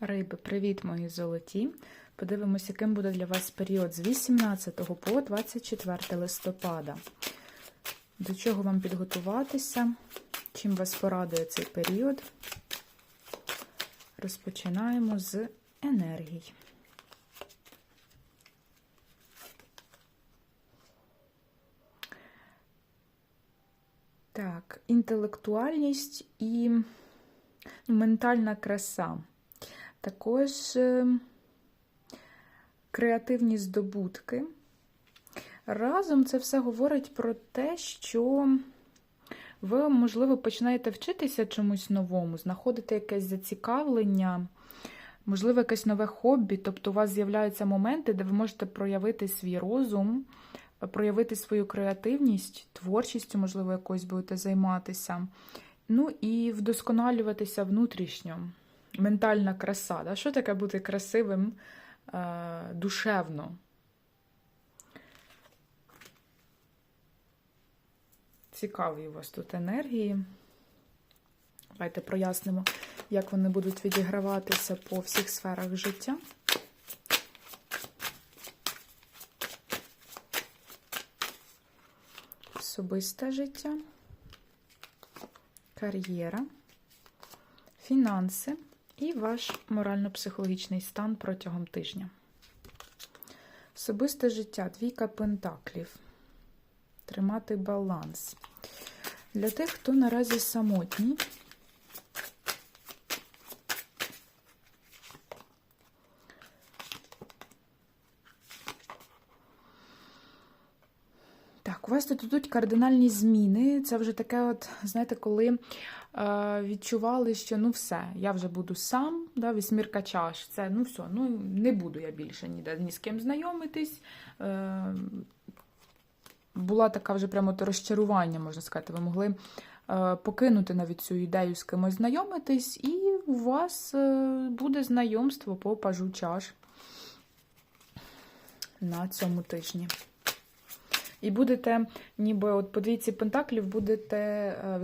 Риби, привіт, мої золоті! Подивимося, яким буде для вас період з 18 по 24 листопада. До чого вам підготуватися? Чим вас порадує цей період? Розпочинаємо з енергій. Так, інтелектуальність і ментальна краса. Також е, креативні здобутки. Разом це все говорить про те, що ви, можливо, починаєте вчитися чомусь новому, знаходите якесь зацікавлення, можливо, якесь нове хобі. Тобто у вас з'являються моменти, де ви можете проявити свій розум, проявити свою креативність, творчістю, можливо, якось будете займатися. Ну і вдосконалюватися внутрішньо. Ментальна краса. Да? Що таке бути красивим е, душевно? Цікаві у вас тут енергії. Давайте прояснимо, як вони будуть відіграватися по всіх сферах життя. Особисте життя, кар'єра, фінанси і ваш морально-психологічний стан протягом тижня. Особисте життя, двійка пентаклів. Тримати баланс. Для тих, хто наразі самотній. Так, у тут кардинальні зміни. Це вже таке, от, знаєте, коли е, відчували, що ну все, я вже буду сам, да, вісьмірка чаш. Це ну все, ну не буду я більше ніде ні з ким знайомитись. Е, була така вже прямо розчарування, можна сказати. Ви могли е, покинути навіть цю ідею з кимось знайомитись, і у вас е, буде знайомство по пажу чаш на цьому тижні. І будете, ніби от по двійці пентаклів, будете е,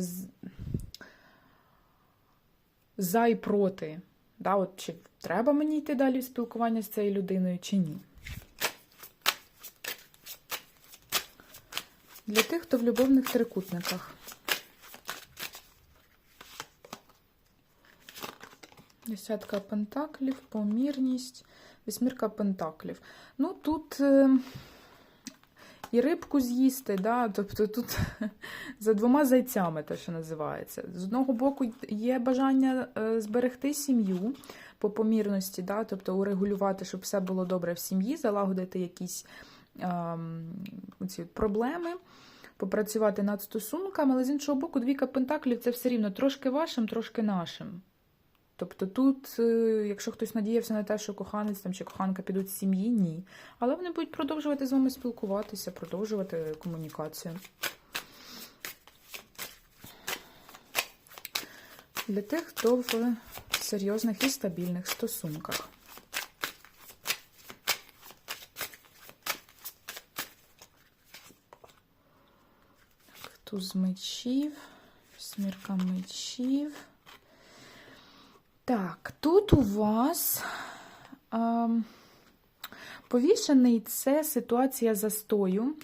за і проти. Да, от Чи треба мені йти далі в спілкування з цією людиною, чи ні. Для тих, хто в любовних трикутниках. Десятка пентаклів, помірність, вісьмірка пентаклів. Ну, тут е, і рибку з'їсти, да? тобто тут за двома зайцями, те, що називається. З одного боку, є бажання е, зберегти сім'ю по помірності, да? тобто урегулювати, щоб все було добре в сім'ї, залагодити якісь ем, ці проблеми, попрацювати над стосунками, але з іншого боку, двійка пентаклів це все рівно трошки вашим, трошки нашим. Тобто тут, е, якщо хтось надіявся на те, що коханець там, чи коханка підуть з сім'ї, ні. Але вони будуть продовжувати з вами спілкуватися, продовжувати комунікацію. Для тих, хто в серйозних і стабільних стосунках. Туз мечів, смірка мечів. Так, тут у вас ем, повішений це ситуація застою.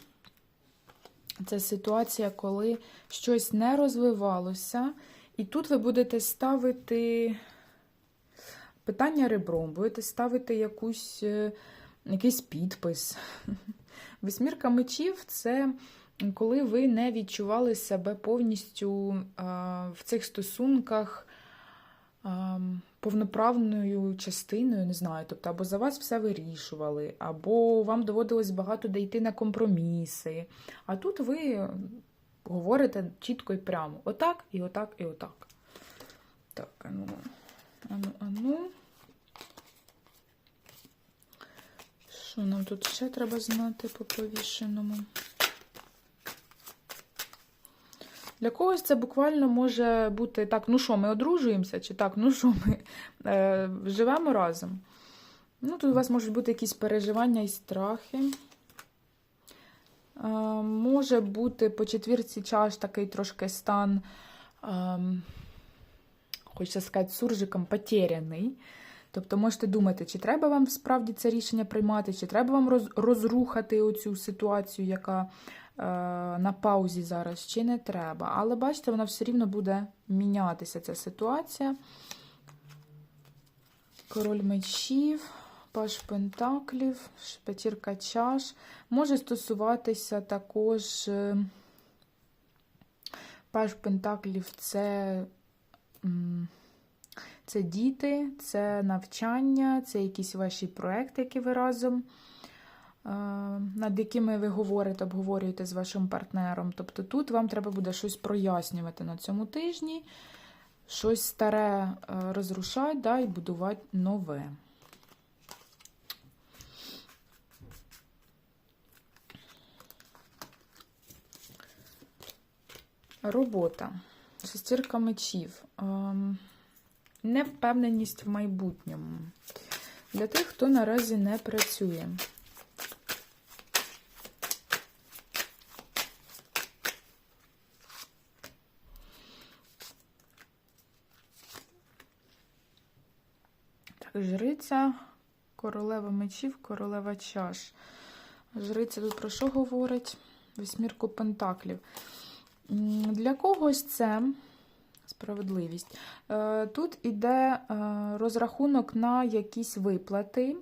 Це ситуація, коли щось не розвивалося, і тут ви будете ставити питання ребром, будете ставити якусь, е, якийсь підпис. Восьмірка мечів це коли ви не відчували себе повністю а, в цих стосунках а, повноправною частиною, не знаю, тобто або за вас все вирішували, або вам доводилось багато де йти на компроміси. А тут ви говорите чітко і прямо: отак, і отак, і отак. Так, ану, ану, ану. Що нам тут ще треба знати по повішеному? Для когось це буквально може бути так, ну що, ми одружуємося, чи так, ну що, ми е, живемо разом. Ну, тут у вас можуть бути якісь переживання і страхи. Е, може бути по четвірці чаш такий трошки стан, е, хочеться сказати, суржиком потеряний. Тобто можете думати, чи треба вам справді це рішення приймати, чи треба вам роз, розрухати оцю ситуацію, яка на паузі зараз, чи не треба. Але бачите, вона все рівно буде мінятися, ця ситуація. Король мечів, паш пентаклів, п'ятірка чаш. Може стосуватися також е, паш пентаклів це. це діти, це навчання, це якісь ваші проекти, які ви разом, е, над якими ви говорите, обговорюєте з вашим партнером. Тобто тут вам треба буде щось прояснювати на цьому тижні, щось старе е, розрушати да, і будувати нове. Робота. Шестірка мечів. Ем, Невпевненість в майбутньому. Для тих, хто наразі не працює. Так, жриця, королева мечів, королева чаш. Жриця тут про що говорить? Вісьмірку пентаклів. Для когось це справедливість. Е, Тут іде е, розрахунок на якісь виплати.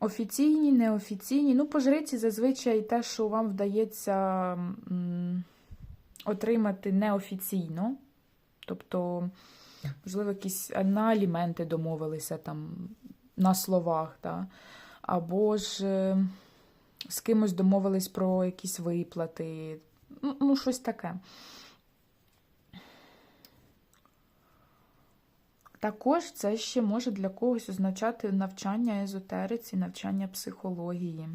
Офіційні, неофіційні. Ну, по жриці зазвичай те, що вам вдається отримати неофіційно. Тобто, можливо, якісь на аліменти домовилися там на словах, да? або ж е, з кимось домовились про якісь виплати. Ну, ну щось таке. Також це ще може для когось означати навчання езотериці, навчання психології.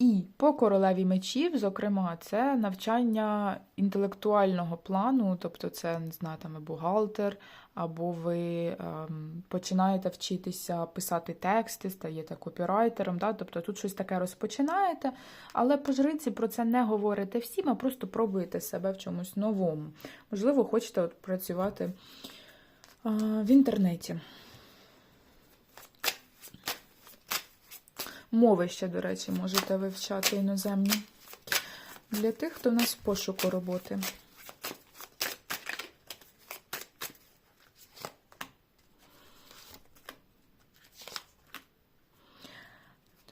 І по королеві мечів, зокрема, це навчання інтелектуального плану, тобто це, не знаю, там бухгалтер, або ви ем, починаєте вчитися писати тексти, стаєте копірайтером, да? тобто тут щось таке розпочинаєте, але по жриці про це не говорите всім, а просто пробуєте себе в чомусь новому. Можливо, хочете от працювати е, в інтернеті. Мови ще, до речі, можете вивчати іноземні. Для тих, хто в нас в пошуку роботи.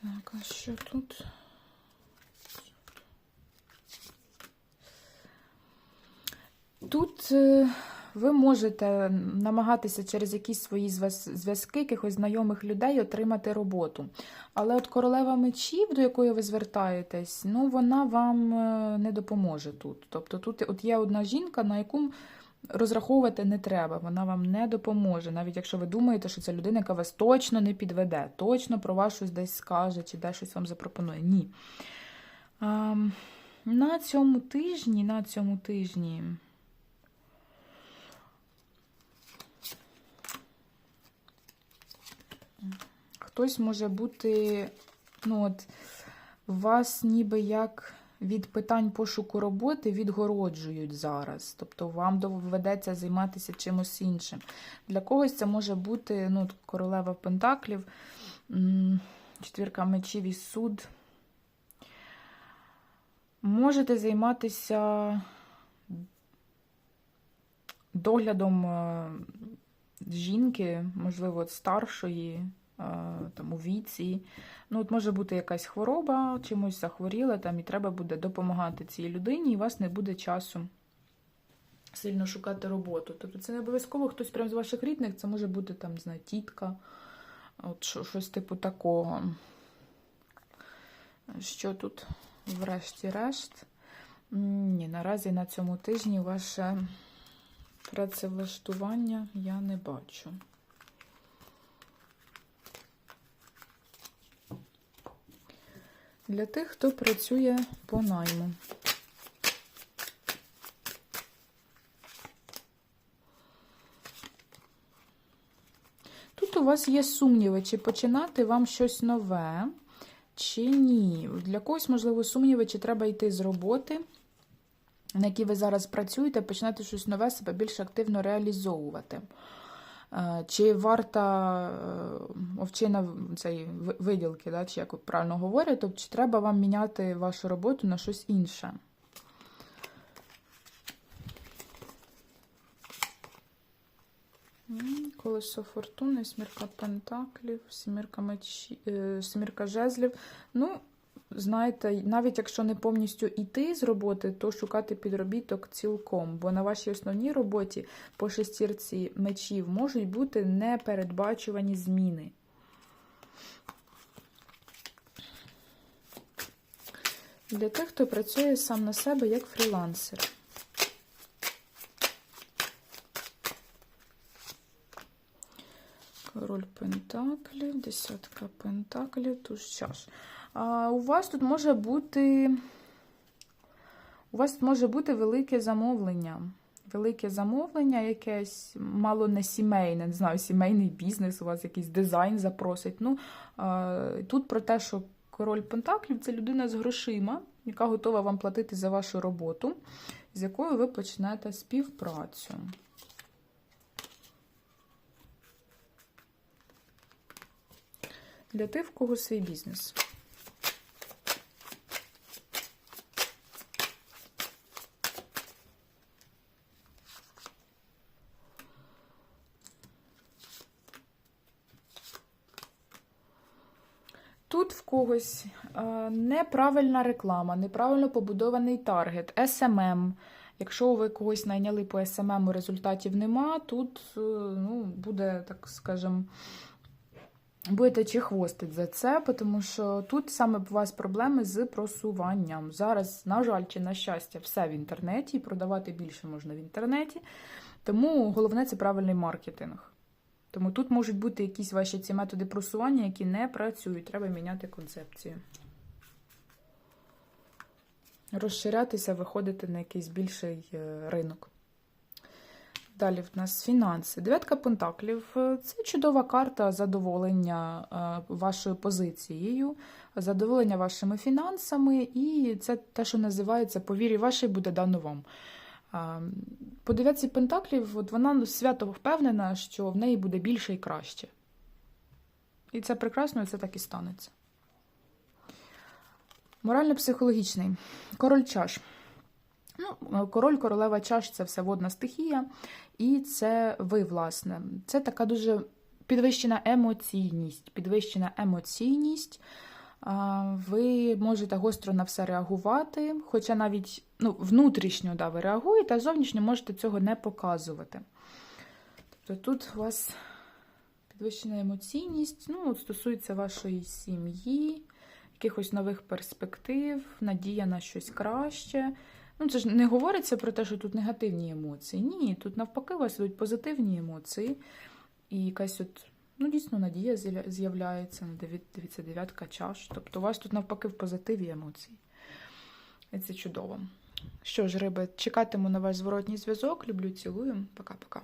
Так, а що тут? Тут е, ви можете намагатися через якісь свої зв'язки, якихось знайомих людей отримати роботу. Але от королева мечів, до якої ви звертаєтесь, ну вона вам е, не допоможе тут. Тобто тут от є одна жінка, на яку розраховувати не треба, вона вам не допоможе, навіть якщо ви думаєте, що це людина, яка вас точно не підведе, точно про вас щось десь скаже чи де щось вам запропонує. Ні. На цьому тижні, на цьому тижні. Хтось може бути, ну от, вас ніби як від питань пошуку роботи відгороджують зараз. Тобто вам доведеться займатися чимось іншим. Для когось це може бути ну, королева Пентаклів, четвірка мечів і суд. Можете займатися доглядом е, жінки, можливо, старшої, там, у віці. Ну, от може бути якась хвороба, чимось захворіла, там, і треба буде допомагати цій людині, і у вас не буде часу сильно шукати роботу. Тобто це не обов'язково хтось прямо з ваших рідних, це може бути там, не знаю, тітка, от щось типу такого. Що тут, врешті-решт? Ні, наразі на цьому тижні ваше працевлаштування я не бачу. Для тих, хто працює по найму. Тут у вас є сумніви, чи починати вам щось нове, чи ні. Для когось, можливо, сумніви, чи треба йти з роботи, на якій ви зараз працюєте, починати щось нове, себе більш активно реалізовувати. Чи варта е, овчина цей виділки, да, чи як правильно говорять, тобто чи треба вам міняти вашу роботу на щось інше? Колесо фортуни, смірка пентаклів, сімірка мечі, е, сімірка жезлів. Ну, знаєте, навіть якщо не повністю йти з роботи, то шукати підробіток цілком, бо на вашій основній роботі по шестірці мечів можуть бути непередбачувані зміни. Для тих, хто працює сам на себе як фрілансер. Король пентаклів, десятка пентаклів, туз чаш. У вас тут може бути. У вас тут може бути велике замовлення. Велике замовлення, якесь мало не сімейне, не знаю, сімейний бізнес, у вас якийсь дизайн запросить. Ну, тут про те, що король Пентаклів це людина з грошима, яка готова вам платити за вашу роботу, з якою ви почнете співпрацю. Для тих, в кого свій бізнес. Тут в когось е, неправильна реклама, неправильно побудований таргет, SMM. Якщо ви когось найняли по SMM, результатів нема, тут е, ну, буде, так скажем, будете чехвостить за це, тому що тут саме у вас проблеми з просуванням. Зараз, на жаль, чи на щастя, все в інтернеті, і продавати більше можна в інтернеті. Тому головне це правильний маркетинг. Тому тут можуть бути якісь ваші ці методи просування, які не працюють. Треба міняти концепцію. Розширятися, виходити на якийсь більший е, ринок. Далі в нас фінанси. Дев'ятка пентаклів це чудова карта задоволення е, вашою позицією, задоволення вашими фінансами, і це те, що називається по вірі вашій буде дано вам. По дев'ятці пентаклів вона свято впевнена, що в неї буде більше і краще. І це прекрасно, і це так і станеться. Морально-психологічний. Король чаш. Ну, король, королева чаш це все водна стихія, і це ви, власне. Це така дуже підвищена емоційність. Підвищена емоційність. Ви можете гостро на все реагувати, хоча навіть ну, внутрішньо да, ви реагуєте, а зовнішньо можете цього не показувати. Тобто тут у вас підвищена емоційність, ну, стосується вашої сім'ї, якихось нових перспектив, надія на щось краще. Ну, це ж не говориться про те, що тут негативні емоції. Ні, тут навпаки у вас ідуть позитивні емоції. І якась от, ну, дійсно, надія з'являється. Диві- Дивіться, дев'ятка чаш. Тобто у вас тут навпаки в позитиві емоції. І це чудово. Що ж, риби, чекатиму на ваш зворотній зв'язок. Люблю, цілую. Пока-пока.